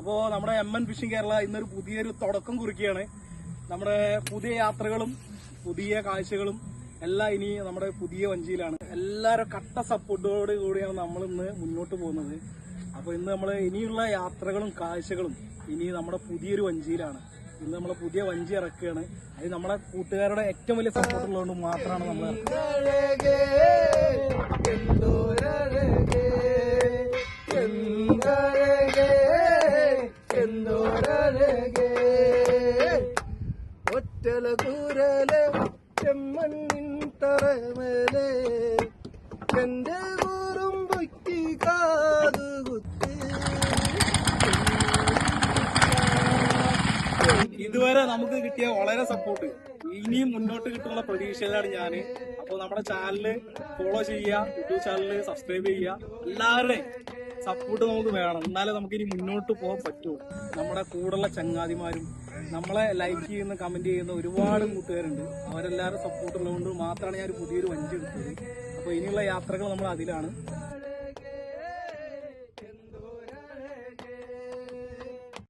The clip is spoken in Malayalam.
അപ്പോൾ നമ്മുടെ എം എൻ ഫിഷിംഗ് കേരള ഇന്നൊരു പുതിയൊരു തുടക്കം കുറിക്കുകയാണ്. നമ്മുടെ പുതിയ യാത്രകളും പുതിയ കാഴ്ചകളും എല്ലാം ഇനി നമ്മുടെ പുതിയ വഞ്ചിയിലാണ്. എല്ലാവരും കട്ട സപ്പോർട്ടോട് കൂടിയാണ് നമ്മൾ ഇന്ന് മുന്നോട്ട് പോകുന്നത്. അപ്പോൾ ഇന്ന് നമ്മൾ ഇനിയുള്ള യാത്രകളും കാഴ്ചകളും ഇനി നമ്മുടെ പുതിയൊരു വഞ്ചിയിലാണ്. ഇന്ന് നമ്മളെ പുതിയ വഞ്ചി ഇറക്കുകയാണ്. അത് നമ്മുടെ കൂട്ടുകാരുടെ ഏറ്റവും വലിയ സപ്പോർട്ട് ഉള്ളതുകൊണ്ട് മാത്രമാണ് നമ്മൾ ഇതുവരെ നമുക്ക് കിട്ടിയ വളരെ സപ്പോർട്ട് ഇനിയും മുന്നോട്ട് കിട്ടുന്ന പ്രതീക്ഷയിലാണ് ഞാൻ അപ്പോൾ നമ്മുടെ ചാനൽ ഫോളോ ചെയ്യുക യൂട്യൂബ് ചാനൽ സബ്സ്ക്രൈബ് ചെയ്യുക. എല്ലാവരുടെയും സപ്പോർട്ട് നമുക്ക് വേണം. എന്നാലേ നമുക്ക് ഇനി മുന്നോട്ട് പോകാൻ പറ്റുള്ളൂ നമ്മുടെ കൂടെയുള്ള ചങ്ങാതിമാരും നമ്മളെ ലൈക്ക് ചെയ്യുന്ന കമന്റ് ചെയ്യുന്ന ഒരുപാട് കൂട്ടുകാരുണ്ട്. അവരെല്ലാവരും സപ്പോർട്ട് ഉള്ളതുകൊണ്ട് മാത്രമാണ് ഞാൻ പുതിയൊരു വഞ്ചി എടുത്തത്. അപ്പോൾ ഇനിയുള്ള യാത്രകൾ നമ്മൾ അതിലാണ്.